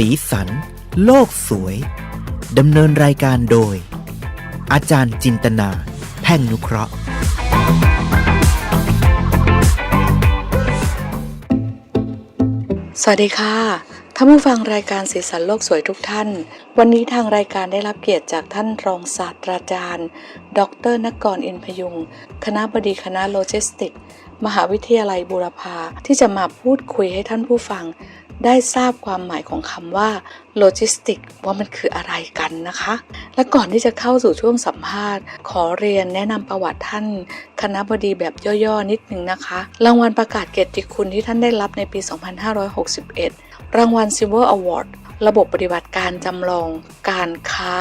สีสัน โลกสวย ดำเนินรายการโดย อาจารย์จินตนา แพ่งนุเคราะห์ สวัสดีค่ะท่านผู้ฟังรายการสีสันโลกสวยทุกท่าน วันนี้ทางรายการได้รับเกียรติจากท่านรองศาสตราจารย์ ดรนกรอินพยุง คณะบดีคณะโลจิสติก มหาวิทยาลัยบูรพาที่จะมาพูดคุยให้ท่านผู้ฟัง ได้ทราบความหมายของคำว่าโลจิสติกว่ามันคืออะไรกันนะคะ และก่อนที่จะเข้าสู่ช่วงสัมภาษณ์ ขอเรียนแนะนำประวัติท่าน คณะบดีแบบย่อๆ นิดนึงนะคะ รางวัลประกาศเกียรติคุณที่ท่านได้รับในปี 2561 รางวัล Silver Award ระบบปฏิบัติการจำลอง การค้า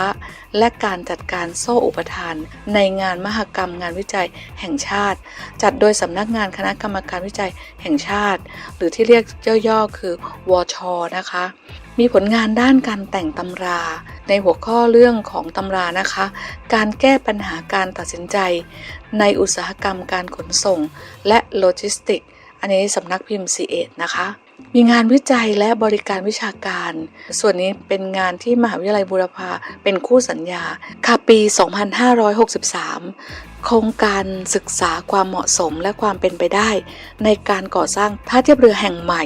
และการจัดการโซ่อุปทาน ในงานมหกรรมงานวิจัยแห่งชาติ จัดโดยสำนักงานคณะกรรมการวิจัยแห่งชาติ หรือที่เรียกย่อๆคือวชนะคะ มีผลงานด้านการแต่งตำรา ในหัวข้อเรื่องของตำรานะคะ การแก้ปัญหาการตัดสินใจ ในอุตสาหกรรมการขนส่ง และโลจิสติก อันนี้สำนักพิมพ์ c ีเอนะคะ มีงานวิจัยและบริการวิชาการ ส่วนนี้เป็นงานที่มหาวิทยาลัยบูรพาเป็นคู่สัญญา ค่ะปี 2563 โครงการศึกษาความเหมาะสมและความเป็นไปได้ ในการก่อสร้างท่าเทียบเรือแห่งใหม่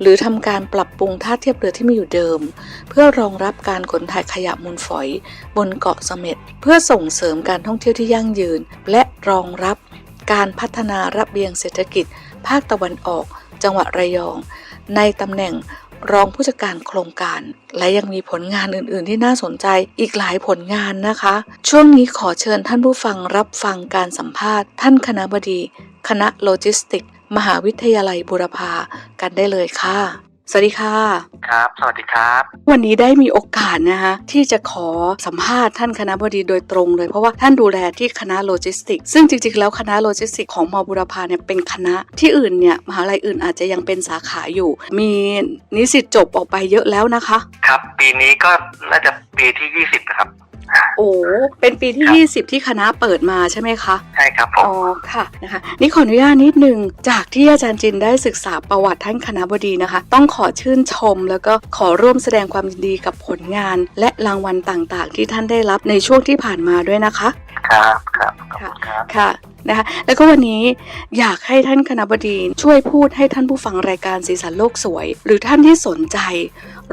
หรือทำการปรับปรุงท่าเทียบเรือที่มีอยู่เดิม เพื่อรองรับการขนถ่ายขยะมูลฝอย บนเกาะเสม็ดเพื่อส่งเสริมการท่องเที่ยวที่ยั่งยืน และรองรับการพัฒนาระเบียงเศรษฐกิจภาคตะวันออก จังหวัดระยอง ในตำแหน่งรองผู้จัดการโครงการ และยังมีผลงานอื่น ๆ ที่น่าสนใจอีกหลายผลงานนะคะ ช่วงนี้ขอเชิญท่านผู้ฟังรับฟังการสัมภาษณ์ ท่านคณะบดี คณะโลจิสติก มหาวิทยาลัยบุรพากันได้เลยค่ะ สวัสดีค่ะ ครับ สวัสดีครับ วันนี้ได้มีโอกาสนะคะที่จะขอสัมภาษณ์ท่านคณะบดีโดยตรงเลยเพราะว่าท่านดูแลที่คณะโลจิสติก ซึ่งจริงๆแล้วคณะโลจิสติกของมบุรพาเนี่ยเป็นคณะที่อื่นเนี่ยมหาลัยอื่นอาจจะยังเป็นสาขาอยู่ มีนิสิตจบออกไปเยอะแล้วนะคะ ครับ ปีนี้ก็น่าจะปีที่ 20นะครับ โอ้เป็นปีที่ครับ20 ที่คณะเปิดมาใช่ไหมคะ ใช่ครับผอ๋อมค่ะนะคะนี่ขออนุญาตนิดนึงจากที่อาจารย์จินได้ศึกษาประวัติท่านคณะบดีนะคะ ต้องขอชื่นชม แล้วก็ขอร่วมแสดงความยินดีกับผลงาน และรางวัลต่างๆ ที่ท่านได้รับในช่วงที่ผ่านมาด้วยนะคะ ครับครับขอบคุณครับค่ะนะคะแล้วก็วันนี้อยากให้ท่านคณะบดีช่วยพูดให้ท่านผู้ฟังรายการสีสันโลกสวย หรือท่านที่สนใจ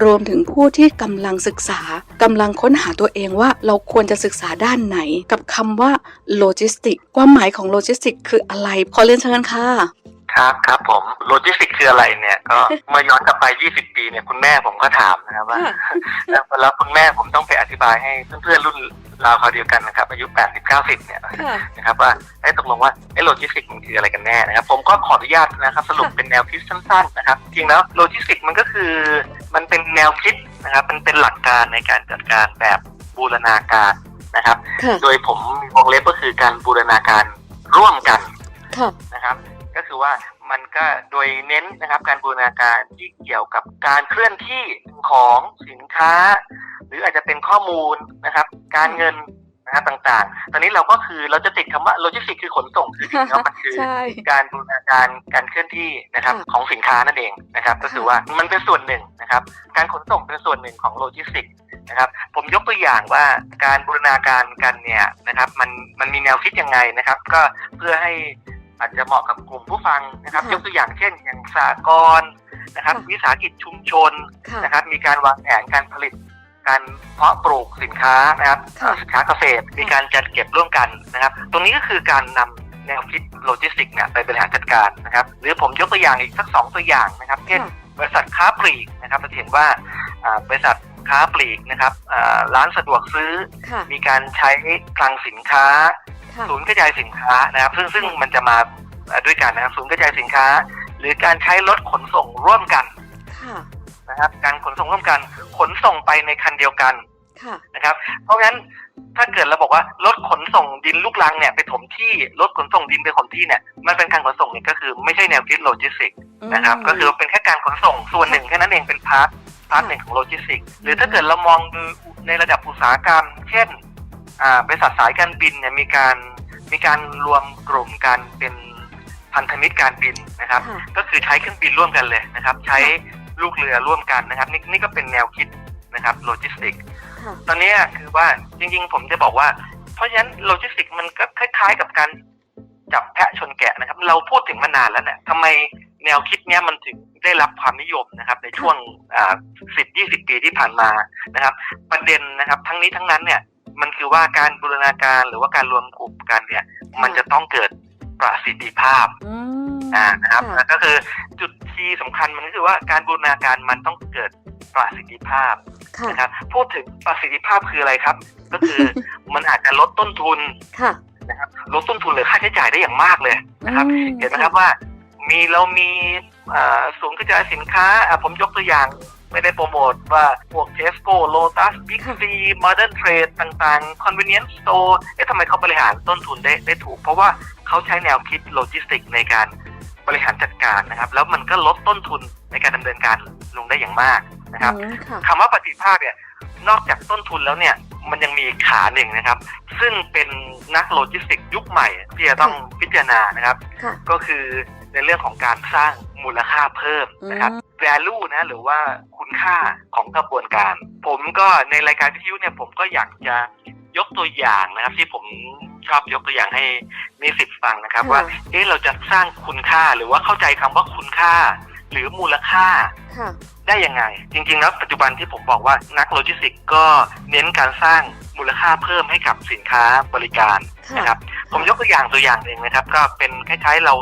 รวมถึงผู้ที่กำลังศึกษากำลังค้นหาตัวเองว่าเราควรจะศึกษาด้านไหน กับคำว่าโลจิสติกความหมายของโลจิสติกคืออะไร ขอเรียนเชิญค่ะ ครับครับผมโลจิสติกคืออะไรเนี่ยก็เมื่อย้อนกลับไป 20 ปีเนี่ยคุณแม่ผมก็ถามนะครับว่าแล้วแล้วคุณแม่ผมต้องไปอธิบายให้เพื่อนๆรุ่นราวคราวเดียวกันนะครับอายุ 80 90 เนี่ยนะครับว่าไอ้ยตกลงว่าไอ้โลจิสติกมันคืออะไรกันแน่นะครับผมก็ขออนุญาตนะครับสรุปเป็นแนวคิดสั้นๆนะครับจริงแล้วโลจิสติกมันก็คือมันเป็นแนวคิดนะครับมันเป็นหลักการในการจัดการแบบบูรณาการนะครับค่ะโดยผมมีวงเล็บก็คือการบูรณาการร่วมกัน ค่ะนะครับก็คือว่ามันก็โดยเน้นนะครับการบูรณาการที่เกี่ยวกับการเคลื่อนที่ของสินค้า หรืออาจจะเป็นข้อมูลนะครับการเงินนะครับต่างๆ ตอนนี้เราก็คือเราจะติดคำว่าโลจิสติกคือขนส่งคือจริงๆแล้วมันคือใช่การบูรณาการการเคลื่อนที่นะครับค่ะของสินค้านั่นเองนะครับก็คือว่ามันเป็นส่วนหนึ่งนะครับ การขนส่งเป็นส่วนหนึ่งของโลจิสติกนะครับผมยกตัวอย่างว่าการบูรณาการกันเนี่ยนะครับมันมันมีแนวคิดยังไงนะครับ ก็เพื่อให้ อาจจะเหมาะกับกลุ่มผู้ฟังนะครับค่ะยกตัวอย่างเช่น อย่างสากลนะครับค่ะวิสาหกิจชุมชนค่ะนะครับ มีการวางแผนการผลิต การเพาะปลูกสินค้านะครับค่ะสินค้าเกษตร มีการจัดเก็บร่วมกันนะครับ ตรงนี้ก็คือการนำแนวคิดโลจิสติกเนี่ยไปบริหารจัดการนะครับ หรือผมยกตัวอย่างอีกสักสองตัวอย่างนะครับ เช่นค่ะบริษัทค้าปลีกนะครับเราจะเห็นว่าอ่าบริษัทค้าปลีกนะครับอ่าร้านสะดวกซื้อค่ะมีการใช้คลังสินค้าค่ะ ศูนย์กระจายสินค้านะครับ ซึ่งซึ่งมันจะมาอ่าด้วยกันนะครับศูนย์กระจายสินค้า หรือการใช้รถขนส่งร่วมกันค่ะนะครับ การขนส่งร่วมกัน ขนส่งไปในคันเดียวกันค่ะนะครับ เพราะงั้นถ้าเกิดเราบอกว่ารถขนส่งดินลูกรังเนี่ยไปถมที่รถขนส่งดินไปถมที่เนี่ยมันเป็นการขนส่งเนี่ยก็คือไม่ใช่แนวคิดโลจิสติกนะครับอืมก็คือเป็นแค่การขนส่งส่วนหนึ่งแค่นั้นเองเป็นพาร์ทพาร์ทหนึ่งของโลจิสติกหรือถ้าเกิดเรามองดูในระดับอุตสาหกรรม เช่นอ่า บริษัทสายการบินเนี่ยมีการมีการรวมกลุ่มกันเป็นพันธมิตรการบินนะครับค่ะก็คือใช้เครื่องบินร่วมกันเลยนะครับ ใช้ลูกเรือร่วมกันนะครับ นี่นี่ก็เป็นแนวคิดนะครับโลจิสติกค่ะตอนเนี้ยคือว่าจริงๆ ผมจะบอกว่า เพราะฉะนั้นโลจิสติกมันก็คล้าย ๆ กับการจับแพะชนแกะนะครับ เราพูดถึงมานานแล้วเนี่ยทำไมแนวคิดเนี้ยมันถึงได้รับความนิยมนะครับ ในช่วงสิบยี่สิบปีที่ผ่านมานะครับ ประเด็นนะครับ ทั้งนี้ทั้งนั้นเนี่ย มันคือว่าการบูรณาการหรือว่าการรวมกลุ่มกันเนี่ย มันจะต้องเกิดประสิทธิภาพอืมอ่านะครับค่ะแล้วก็คือจุดที่สำคัญมันก็คือว่าการบูรณาการมันต้องเกิดประสิทธิภาพค่ะนะครับพูดถึงประสิทธิภาพคืออะไรครับ ก็คือมันอาจจะลดต้นทุนค่ะนะครับลดต้นทุนหรือค่าใช้จ่ายได้อย่างมากเลยนะครับอืมเห็นไหมครับว่ามีเรามีเอ่อศูนย์กระจายสินค้าอะผมยกตัวอย่าง ไม่ได้โปรโมทว่าพวกเทสโก้โลตัสบิ๊กซีโมเดิร์นเทรดต่างๆ convenience store เอ๊ะทำไมเขาบริหารต้นทุนได้ได้ถูก เพราะว่าเขาใช้แนวคิดโลจิสติกในการบริหารจัดการนะครับ แล้วมันก็ลดต้นทุนในการดำเนินการลงได้อย่างมากนะครับอืมค่ะคำว่าประสิทธิภาพเนี่ยนอกจากต้นทุนแล้วเนี่ยมันยังมีอีกขาหนึ่งนะครับ ซึ่งเป็นนักโลจิสติกยุคใหม่ที่จะต้องพิจารณานะครับค่ะก็คือในเรื่องของการสร้างมูลค่าเพิ่มนะครับอืม value นะ หรือว่าคุณค่าของกระบวนการ ผมก็ในรายการวิทยุเนี่ยผมก็อยากจะยกตัวอย่างนะครับ ที่ผมชอบยกตัวอย่างให้นิสิตฟังนะครับค่ะว่าเอ๊ะเราจะสร้างคุณค่าหรือว่าเข้าใจคำว่าคุณค่า หรือมูลค่าค่ะได้ยังไง จริงๆแล้วปัจจุบันที่ผมบอกว่านักโลจิสติกก็เน้นการสร้างมูลค่าเพิ่มให้กับสินค้าบริการค่ะนะครับ ผมยกตัวอย่างตัวอย่างหนึ่งนะครับ ก็เป็นคล้ายๆเรา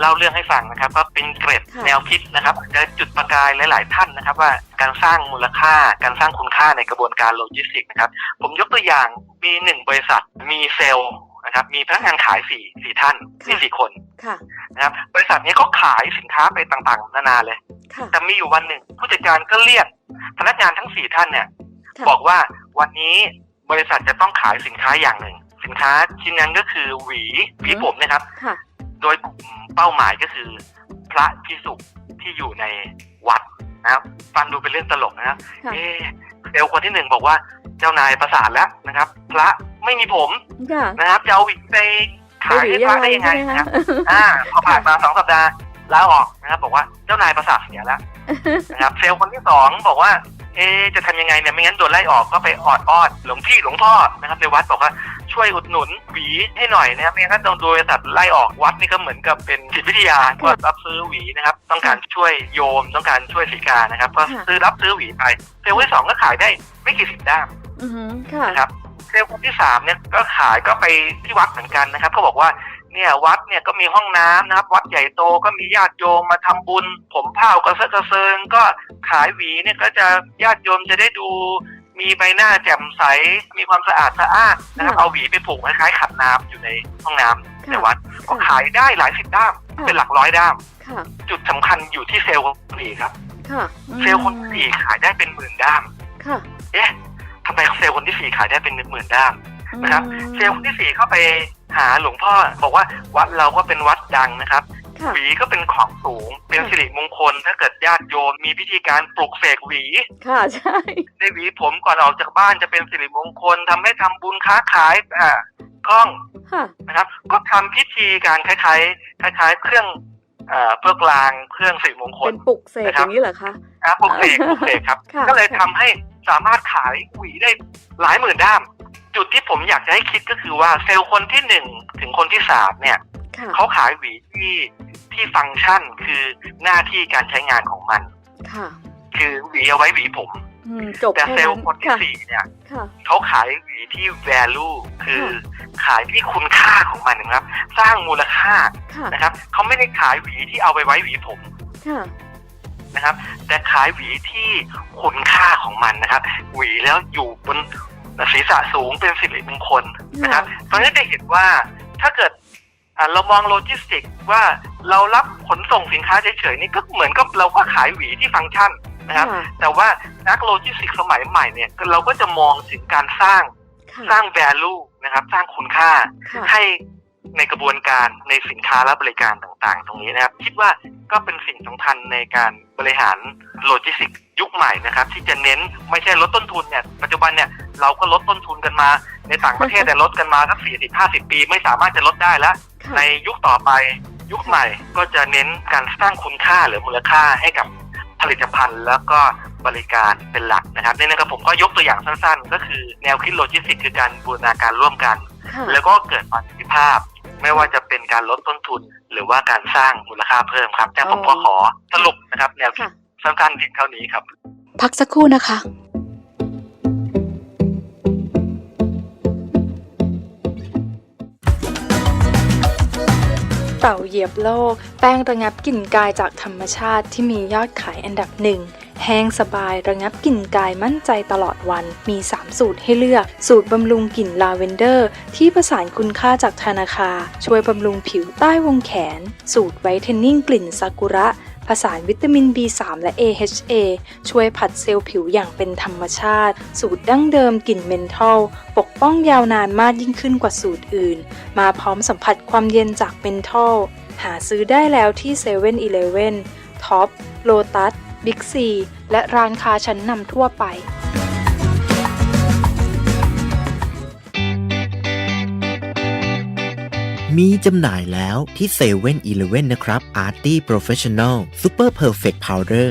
เล่าเรื่องให้ฟังนะครับก็เป็นเกร็ดค่ะแนวคิดนะครับอาจจะจุดประกายหลาย ๆ ท่านนะครับ ว่าการสร้างมูลค่าการสร้างคุณค่าในกระบวนการโลจิสติกนะครับ ผมยกตัวอย่างมีหนึ่งบริษัทมีเซลล์นะครับมีพนักงานขายสี่สี่ท่านมีสี่คนค่ะนะครับบริษัทนี้เขาขายสินค้าไปต่าง ๆ นานาเลยค่ะแต่มีอยู่วันหนึ่งผู้จัดการก็เรียกพนักงานทั้งสี่ท่านเนี่ยค่ะบอกว่าวันนี้บริษัทจะต้องขายสินค้าอย่างหนึ่ง สินค้าชิ้นนั้นก็คือหวีหวีผมนะครับค่ะ โดยกลุ่มเป้าหมายก็คือ พระพิสุที่อยู่ในวัดนะครับ ฟังดูเป็นเรื่องตลกนะครับค่ะเอ๊ะเซลล์คนที่หนึ่งบอกว่าเจ้านายประสานแล้วนะครับ พระไม่มีผมค่ะนะครับจะเอาหวีไปขายให้พระได้ยังไงใช่หมนะครับคะอ่าพอผ่านมาสองสัปดาห์ลาออกนะครับ บอกว่าเจ้านายประสาทเสียแล้วนะครับเซลล์คนที่สองบอกว่าเอะจะทำยังไงเนี่ยไม่งั้นโดนไล่ออกก็ไปออดอ้อนหลวงพี่หลวงพ่อนะครับในวัดบอกว่า ช่วยอุดหนุนหวีให้หน่อยนะครับไม่งั้นโดนโดยบริษัทไล่ออกวัดนี่ก็เหมือนกับเป็นจิตวิทยาก็รับซื้อหวีนะครับต้องการช่วยโยมต้องการช่วยสีกานะครับก็ซื้อรับซื้อหวีไปเซลล์คนที่สองก็ขายได้ไม่กี่สิบด้ามอือหือค่ะนะครับเซลล์คนที่สามเนี่ยก็ขายก็ไปที่วัดเหมือนกันนะครับเขาบอกว่าเนี่ยวัดเนี่ยก็มีห้องน้ำนะครับ วัดใหญ่โตก็มีญาติโยมมาทำบุญ ผมเผากระเซาะกระเซิงก็ขายหวีเนี่ยก็จะญาติโยมจะได้ดู มีใบหน้าแจ่มใส มีความสะอาดสะอ้านนะครับค่ะเอาหวีไปผูกคล้ายๆขัดน้ำอยู่ในห้องน้ำในค่ะวัดก็ขายได้หลายสิบด้ามค่ะ เป็นหลักร้อยด้าม ค่ะ จุดสำคัญอยู่ที่เซลล์คนสี่ครับ ค่ะ อืมเซลล์คนสี่ขายได้เป็นหมื่นด้าม ค่ะเอ๊ะทำไมเซลล์คนที่สี่ขายได้เป็นหมื่นด้าม นะครับ อืมเซลล์คนที่สี่เข้าไปหาหลวงพ่อบอกว่าวัดเราก็เป็นวัดดังนะครับค่ะ หวีก็เป็นของสูง เป็นค่ะสิริมงคล ถ้าเกิดญาติโยมมีพิธีการปลุกเสกหวี ค่ะใช่ในหวีผมก่อนออกจากบ้านจะเป็นสิริมงคลทำให้ทำบุญค้าขายอ่าคล่องค่ะนะครับ ก็ทำพิธีการคล้ายๆคล้าย ๆ เครื่องเอ่อเพื่อกลางเครื่องสิริมงคลเป็นปลุกเสกนะคอรับย่างนี้เหรอคะอะปลุกเสกปลุกเสกครับค่ะก็เลยทำให้สามารถขายหวีได้หลายหมื่นด้าม จุดที่ผมอยากจะให้คิดก็คือว่าเซลล์คนที่หนึ่งถึงคนที่สามเนี่ยค่ะเขาขายหวีที่ ที่ฟังก์ชันคือหน้าที่การใช้งานของมัน ค่ะ คือหวีเอาไว้หวีผมอืมจบแต่แค่เซลนั้ล์นคนที่ค่ะสี่เนี่ยค่ะเขาขายหวีที่ value คือขายที่คุณค่าของมันนะครับ สร้างมูลค่าค่ะนะครับเขาไม่ได้ขายหวีที่เอาไปไว้หวีผมค่ะนะครับ แต่ขายหวีที่คุณค่าของมันนะครับ หวีแล้วอยู่บนศีรษะสูงเป็นสิริมงคลนะครับเพราะฉะนั้นจะเห็นว่าถ้าเกิดอะ เรามองโลจิสติกว่าเรารับขนส่งสินค้าเฉยๆนี่ก็เหมือนกับเราก็ขายหวีที่ฟังก์ชันนะครับค่ะแต่ว่านักโลจิสติกสมัยใหม่เนี่ยเราก็จะมองถึงการสร้างค่ะสร้าง value นะครับ สร้างคุณค่าค่ะให้ ในกระบวนการในสินค้าและบริการต่างๆ ตรงนี้นะครับ คิดว่าก็เป็นสิ่งสำคัญในการบริหารโลจิสติกยุคใหม่นะครับ ที่จะเน้นไม่ใช่ลดต้นทุนเนี่ยปัจจุบันเนี่ยเราก็ลดต้นทุนกันมา ในต่างประเทศแต่ยลดกันมาสักสี่สิบห้าสิบปีไม่สามารถจะลดได้แล้วค่ะในยุคต่อไปยุคใหม่ก็จะเน้นการสร้างคุณค่าหรือมูลค่าให้กับภผลิตภัณฑ์แล้วก็บริการเป็นหลักนะครับในนี้ครับผมก็ยกตัวอย่างสั้นๆ ก็คือแนวคิดโลจิสติกคือการบูรณาการร่วมกันค่ะแล้วก็เกิดประสิทธิภาพ ไม่ว่าจะเป็นการลดต้นทุน หรือว่าการสร้างมูลค่าเพิ่มครับแต่ผมก็ขอสรุปนะครับ แนวคิดค่ะสั้นๆเพียงเท่านี้ครับ พักสักครู่นะคะเต่าเหยียบโลก แป้งระงับกลิ่นกายจากธรรมชาติที่มียอดขายอันดับหนึ่ง แห้งสบายระงับกลิ่นกายมั่นใจตลอดวัน มี 3 สูตรให้เลือก สูตรบำรุงกลิ่นลาเวนเดอร์ ที่ผสานคุณค่าจากธนาคา ช่วยบำรุงผิวใต้วงแขน สูตรไวท์เทนนิ่งกลิ่นซากุระผสานวิตามิน B3 และ AHA ช่วยผัดเซลล์ผิวอย่างเป็นธรรมชาติ สูตรดั้งเดิมกลิ่นเมนทอล ปกป้องยาวนานมากยิ่งขึ้นกว่าสูตรอื่น มาพร้อมสัมผัสความเย็นจากเมนทอล หาซื้อได้แล้วที่7 e เ e ่ e อีเลท็อปโลตัส บิ๊กซี และร้านค้าชั้นนำทั่วไปมีจำหน่ายแล้วที่7 e เ e ่ e อนะครับ Arty Professional Super Perfect Powder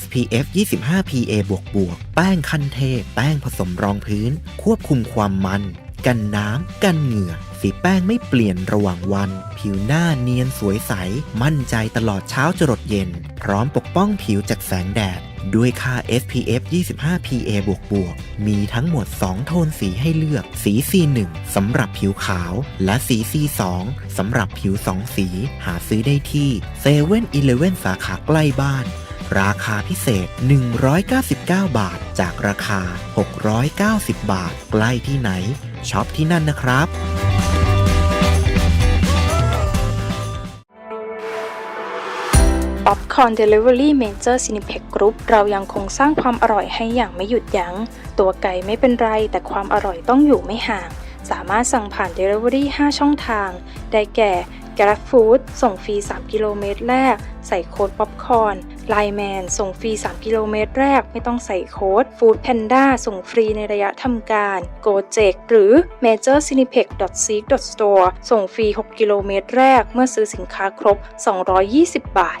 SPF 25 PA บวกบวกแป้งคันเทพ แป้งผสมรองพื้น ควบคุมความมัน กันน้ำ กันเหงื่อ สีแป้งไม่เปลี่ยนระหว่างวัน ผิวหน้าเนียนสวยใส มั่นใจตลอดเช้าจรดเย็น พร้อมปกป้องผิวจากแสงแดด ด้วยค่า SPF 25 PA บวกบวกมีทั้งหมด 2 โทนสีให้เลือก สี C1 สำหรับผิวขาว และสี C2 สำหรับผิว 2 สี หาซื้อได้ที่7 e เ e ่ e สาขาใกล้บ้านราคาพิเศษ 199 บาท จากราคา 690 บาท ใกล้ที่ไหนช็อปที่นั่นนะครับ ป๊อปคอร์นเดลิเวอรี่เมเจอร์ซินิเพ็กกรุ๊ปเรายังคงสร้างความอร่อยให้อย่างไม่หยุดยัง้ง ตัวไก่ไม่เป็นไร แต่ความอร่อยต้องอยู่ไม่ห่าง สามารถสั่งผ่าน Delivery 5 ช่องทาง ได้แก่ Grab Food ส่งฟรี 3 กิโลเมตรแรก ใส่โค้ดป๊อปคอร์นไลแมนส่งฟรี 3 กิโลเมตรแรก ไม่ต้องใส่โค้ด Food Panda ส่งฟรีในระยะทำการ Gojek หรือ Major Cineplex Seek Store ส่งฟรี 6 กิโลเมตรแรก เมื่อซื้อสินค้าครบ 220 บาท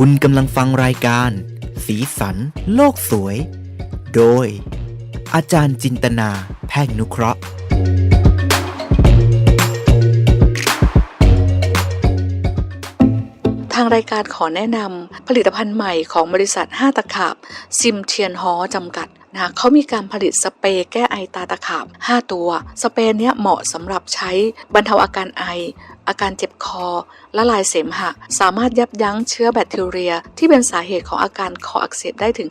คุณกำลังฟังรายการ สีสัน โลกสวย โดย อาจารย์จินตนาแพ่งนุเคราะห์ ทางรายการขอแนะนำผลิตภัณฑ์ใหม่ของบริษัท5ตะขาบ ซิมเทียนฮอจำกัด นะเขามีการผลิตสเปรย์แก้ไอตาตะขาบ 5 ตัว สเปรย์เนี้ยเหมาะสำหรับใช้บรรเทาอาการไอ อาการเจ็บคอ ละลายเสมหะ สามารถยับยั้งเชื้อแบคทีเรีย ที่เป็นสาเหตุของอาการคออักเสบได้ถึง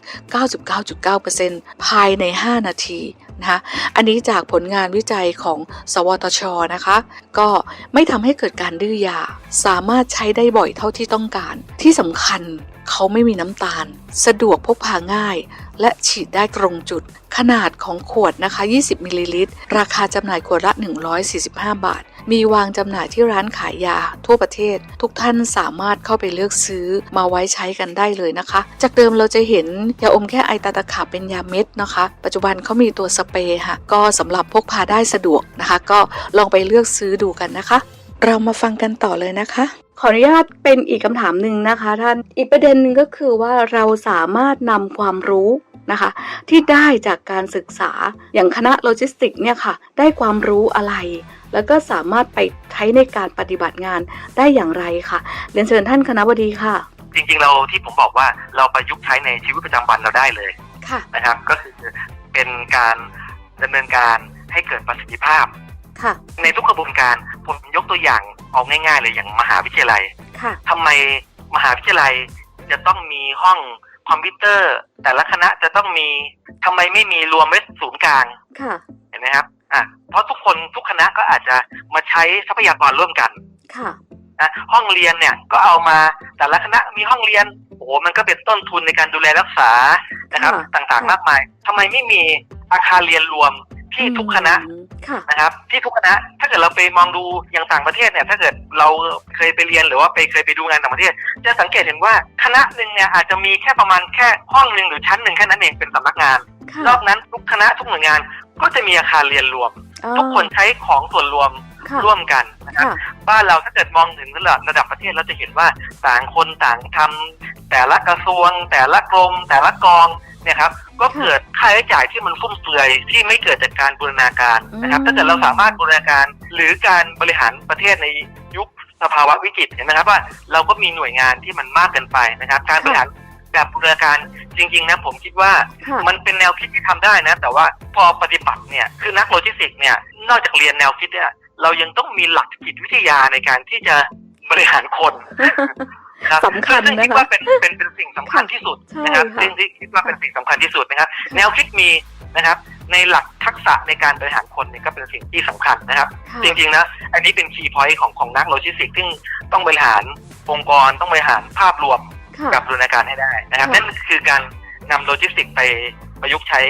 99.9%ภายใน 5 นาทีนะคะอันนี้จากผลงานวิจัยของ สวทชนะคะ ก็ไม่ทำให้เกิดการดื้อยา สามารถใช้ได้บ่อยเท่าที่ต้องการ ที่สำคัญ เขาไม่มีน้ำตาล สะดวกพกพาง่าย และฉีดได้ตรงจุด ขนาดของขวดนะคะ 20มิลลิลิตร ราคาจำหน่ายขวดละ 145 บาท มีวางจำหน่ายที่ร้านขายยาทั่วประเทศ ทุกท่านสามารถเข้าไปเลือกซื้อมาไว้ใช้กันได้เลยนะคะ จากเดิมเราจะเห็นยาอมแก้ไอตาตะขาบเป็นยาเม็ดนะคะ ปัจจุบันเขามีตัวสเปรย์ค่ะ ก็สำหรับพกพาได้สะดวกนะคะ ก็ลองไปเลือกซื้อดูกันนะคะ เรามาฟังกันต่อเลยนะคะ ขออนุญาตเป็นอีกคำถามหนึ่งนะคะ ท่านอีกประเด็นหนึ่งก็คือว่าเราสามารถนำความรู้นะคะ ที่ได้จากการศึกษาอย่างคณะโลจิสติกเนี่ยค่ะ ได้ความรู้อะไร แล้วก็สามารถไปใช้ในการปฏิบัติงานได้อย่างไรค่ะเรียนเชิญท่านคณะบดีค่ะ จริงๆเราที่ผมบอกว่าเราประยุกต์ใช้ในชีวิตประจำวันเราได้เลยค่ะนะครับ ก็คือเป็นการดำเนินการให้เกิดประสิทธิภาพ ค่ะ ในทุกกระบวนการผมยกตัวอย่างเอาง่าย ๆ เลยอย่างมหาวิทยาลัยค่ะ ทำไมมหาวิทยาลัยจะต้องมีห้องคอมพิวเตอร์ แต่ละคณะจะต้องมีทำไมไม่มีรวมไว้ศูนย์กลาง ค่ะนะครับ อะ เพราะทุกคนทุกคณะก็อาจจะมาใช้ทรัพยากรร่วมกันค่ะ นะห้องเรียนเนี่ยก็เอามาแต่ละคณะมีห้องเรียน โอ้โห มันก็เป็นต้นทุนในการดูแลรักษา นะครับ ค่ะต่างค่ะ ๆ มากมายทำไมไม่มีอาคารเรียนรวม ที่ทุกคณะอืมค่ะ นะครับ ที่ทุกคณะถ้าเกิดเราไปมองดูอย่างต่างประเทศเนี่ย ถ้าเกิดเราเคยไปเรียนหรือว่าไปเคยไปดูงานต่างประเทศ จะสังเกตเห็นว่าคณะหนึ่งเนี่ยอาจจะมีแค่ประมาณแค่ห้องหนึ่งหรือชั้นหนึ่งแค่นั้นเองเป็นสำนักงานค่ะนอกนั้นทุกคณะทุกหน่วยงานก็จะมีอาคารเรียนรวมอ๋อทุกคนใช้ของส่วนรวมค่ะ ร่วมกันนะครับค่ะบ้านเราถ้าเกิดมองถึงระดับระดับประเทศเราจะเห็นว่าต่างคนต่างทำแต่ละกระทรวง แต่ละกรม แต่ละกองเนี่ยครับก็เกิดค่าใช้จ่ายที่มันฟุ่มเฟือยที่ไม่เกิดจากการบูรณาการนะครับอืมถ้าเกิดเราสามารถบูรณาการหรือการบริหารประเทศในยุคสภาวะวิกฤตเห็นไหมครับว่าเราก็มีหน่วยงานที่มันมากเกินไปนะครับ การบริหารแบบบูรณาการจริงๆนะผมคิดว่าค่ะมันเป็นแนวคิดที่ทำได้นะ แต่ว่าพอปฏิบัติเนี่ยคือนักโลจิสติกส์เนี่ยนอกจากเรียนแนวคิดเนี่ย เรายังต้องมีหลักจิตวิทยาในการที่จะบริหารคนนะครับสำคัญซึ่งนะคิดคะว่าเป็นเป็นเป็นสิ่งสำคัญที่สุดใช่นะครับค่ะซึ่งที่คิดว่าเป็นสิ่งสำคัญที่สุดนะครับ แนวคิดมีนะครับ ในหลักทักษะในการบริหารคนเนี่ยก็เป็นสิ่งที่สำคัญนะครับค่ะจริงๆนะอันนี้เป็นคีย์พอยต์ของของนักโลจิสติกส์ซึ่งต้องบริหารองค์กรต้องบริหารภาพรวมค่ะกับบูรณาการให้ได้นะครับค่ะนั่นคือการนำโลจิสติกส์ไปประยุกต์ใช้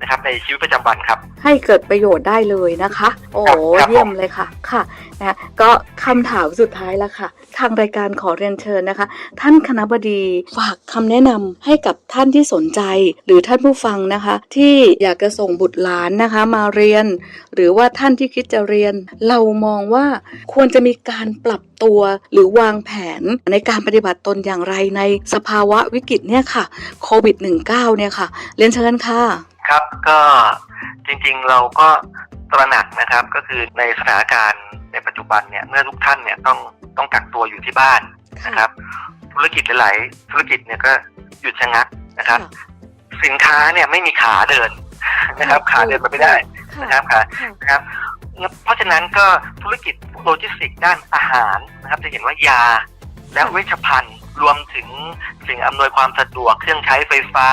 นะครับในชีวิตประจำวันครับ ให้เกิดประโยชน์ได้เลยนะคะ โอ้ครับครับเยี่ยมเลยค่ะค่ะนะก็คำถามสุดท้ายแล้วค่ะ ทางรายการขอเรียนเชิญนะคะ ท่านคณะบดีฝากคำแนะนำให้กับท่านที่สนใจ หรือท่านผู้ฟังนะคะ ที่อยากจะส่งบุตรหลานนะคะ มาเรียน หรือว่าท่านที่คิดจะเรียน เรามองว่าควรจะมีการปรับตัวหรือวางแผนในการปฏิบัติตนอย่างไรในสภาวะวิกฤตเนี่ยค่ะโควิด -19 เนี่ยค่ะ เรียนเชิญค่ะ ครับก็จริงๆเราก็ตระหนักนะครับก็คือในสถานการณ์ในปัจจุบันเนี่ยเมื่อทุกท่านเนี่ยต้องต้องกักตัวอยู่ที่บ้านนะครับ ธุรกิจหลายๆธุรกิจเนี่ยก็หยุดชะงักนะครับ สินค้าเนี่ยไม่มีขาเดินนะครับ ขาเดินมาไม่ได้ค่ะนะครับขาค่ะนะครับ เพราะฉะนั้นก็ธุรกิจโลจิสติกส์ด้านอาหารนะครับ จะเห็นว่ายาและเวชภัณฑ์รวมถึงสิ่งอำนวยความสะดวกเครื่องใช้ไฟฟ้า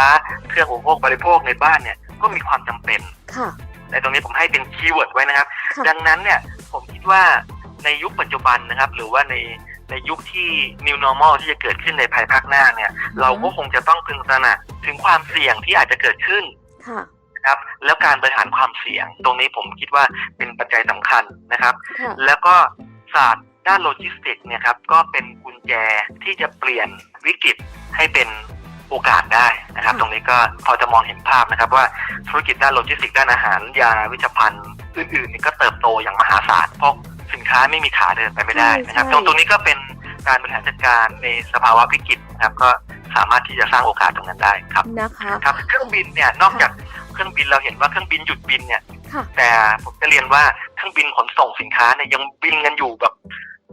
เครื่องอุปโภคบริโภคในบ้านเนี่ย ก็มีความจำเป็นค่ะในตรงนี้ผมให้เป็นคีย์เวิร์ดไว้นะครับค่ะดังนั้นเนี่ยผมคิดว่าในยุคปัจจุบันนะครับ หรือว่าในในยุคที่ new normal ที่จะเกิดขึ้นในภายภาคหน้าเนี่ย เราก็คงจะต้องพึงตระหนักถึงความเสี่ยงที่อาจจะเกิดขึ้นค่ะนะครับ แล้วการบริหารความเสี่ยง ตรงนี้ผมคิดว่าเป็นปัจจัยสำคัญนะครับค่ะแล้วก็ศาสตร์ด้านโลจิสติกส์เนี่ยครับก็เป็นกุญแจที่จะเปลี่ยนวิกฤตให้เป็น โอกาสได้นะครับค่ะตรงนี้ก็พอจะมองเห็นภาพนะครับ ว่าธุรกิจด้านโลจิสติกส์ด้านอาหาร ยาวิชภัณฑ์อื่นๆนี่ก็เติบโตอย่างมหาศาลเพราะสินค้าไม่มีขาเดินไปไม่ได้นะครับใช่ตรงตรงนี้ก็เป็นการบริหารจัดการในสภาวะวิกฤตนะครับก็สามารถที่จะสร้างโอกาสตรงนั้นได้ครับนะคะครับเครื่องบินเนี่ยนอกจากเครื่องบินเราเห็นว่าเครื่องบินหยุดบินเนี่ยค่ะแต่ผมจะเรียนว่าเครื่องบินขนส่งสินค้าเนี่ยยังบินกันอยู่แบบ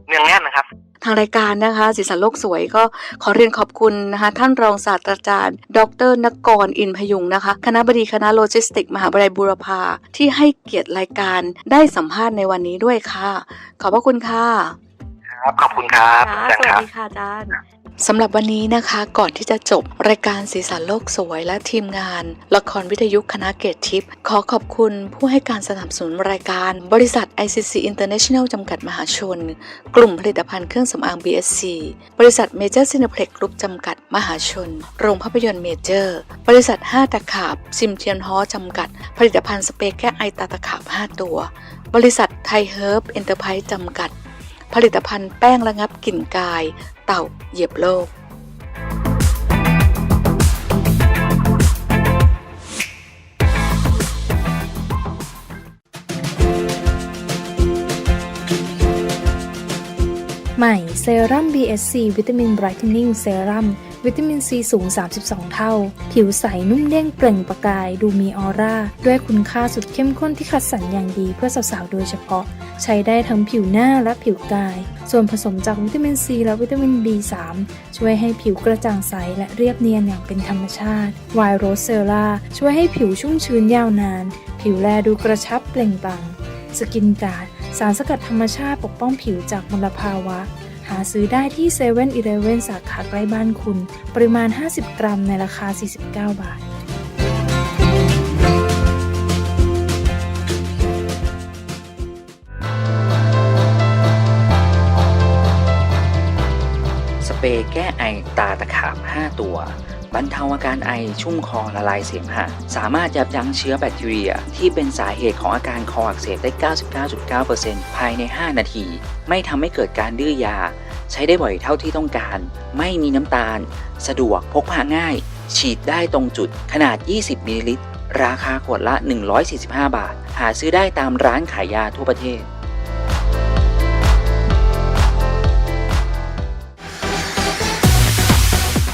เนืองแน่นนะครับ ทางรายการนะคะสีสันโลกสวยก็ขอเรียนขอบคุณนะคะท่านรองศาสตราจารย์ ดรนกรอินพยุงนะคะคณะบดีคณะโลจิสติก มหาวิทยาลัยบูรพาที่ให้เกียรติรายการได้สัมภาษณ์ในวันนี้ด้วยค่ะ ขอบพระคุณค่ะ ครับ ขอบคุณครับค่ะอาจารสย์วัคสรับดีค่ะอาจารย์ สำหรับวันนี้นะคะก่อนที่จะจบรายการสีสันโลกสวยและทีมงาน ละครวิทยุคณะเกตทิพย์ขอขอบคุณผู้ให้การสนับสนุนรายการ บริษัท ICC International จำกัดมหาชน กลุ่มผลิตภัณฑ์เครื่องสำอาง BSC บริษัทเมเจอร์ซินเ p ล็กกรุ๊ปจำกัดมหาชน โรงภาพยนตร์เมเจอร์ บริษัท 5 ตะขาบ ซิมเทียนฮอจำกัด ผลิตภัณฑ์สเปรย์แก้ไอตาตะขาบ 5 ตัว บริษัทไทยเฮิร์บเอ็นเตอร์ไพรส์จำกัด ผลิตภัณฑ์แป้งระงับกลิ่นกาย เต่าเหยียบโลก ใหม่เซรั่ม BSC วิตามินไบรท์นิ่งเซรั่ม วิตามินซีสูง 32 เท่า ผิวใสนุ่มเด้งเปล่งประกายดูมีออร่า ด้วยคุณค่าสุดเข้มข้นที่คัดสรรอย่างดีเพื่อสาวๆ โดยเฉพาะ ใช้ได้ทั้งผิวหน้าและผิวกาย ส่วนผสมจากวิตามินซีและวิตามิน B3 ช่วยให้ผิวกระจ่างใสและเรียบเนียนอย่างเป็นธรรมชาติไวโรเซลล่าช่วยให้ผิวชุ่มชื้นยาวนาน ผิวแลดูกระชับเปล่งปลั่งสกินการ์ดสารสกัดธรรมชาติปกป้องผิวจากมลภาวะ หาซื้อได้ที่เซเว่นอสาขาใกล้บ้านคุณ ปริมาณ 50 กรัมในราคา 49 บาทสเปรย์แก้ไอตาตะขาบ 5 ตัว บรรเทาอาการไอชุ่มคอละลายเสมหะสามารถยับยั้งเชื้อแบคทีเรีย ที่เป็นสาเหตุของอาการคออักเสบได้ 99.9%ภายใน 5 นาที ไม่ทำให้เกิดการดื้อยา ใช้ได้บ่อยเท่าที่ต้องการ ไม่มีน้ำตาล สะดวกพกพาง่าย ฉีดได้ตรงจุดขนาด 20มิลลิลิตรราคาขวดละ 145 บาท หาซื้อได้ตามร้านขายยาทั่วประเทศ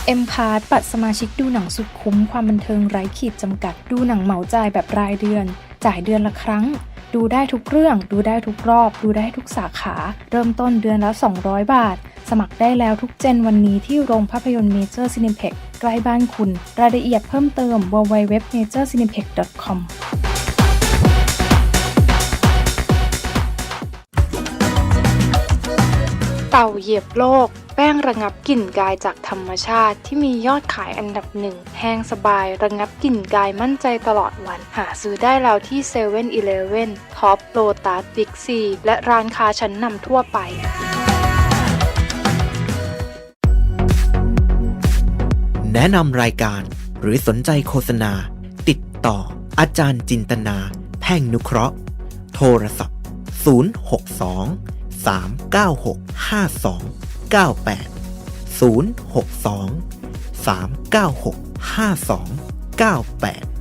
เอ็มพาร์ตบัตรสมาชิกดูหนังสุดคุ้มความบันเทิงไร้ขีดจำกัด ดูหนังเหมาจ่ายแบบรายเดือน จ่ายเดือนละครั้ง ดูได้ทุกเรื่อง ดูได้ทุกรอบ ดูได้ทุกสาขา เริ่มต้นเดือนละ 200 บาท สมัครได้แล้วทุกเจนวันนี้ที่โรงภาพยนตร์เมเจอร์ซินิเพ็กใกล้บ้านคุณ รายละเอียดเพิ่มเติม www.majorcineplex.com เต่าเหยียบโลก แป้งระงับกลิ่นกายจากธรรมชาติ ที่มียอดขายอันดับหนึ่งแห้งสบายระงับกลิ่นกายมั่นใจตลอดวัน หาซื้อได้แล้วที่7 e เ e ่ e อีเลเว่นท็อปโลตัสบิ๊กซีและร้านค้าชั้นนำทั่วไปแนะนำรายการหรือสนใจโฆษณา ติดต่อ อาจารย์จินตนา แพ่งนุเคราะห์ โทรศัพท์ 062 396 5298 062 396 5298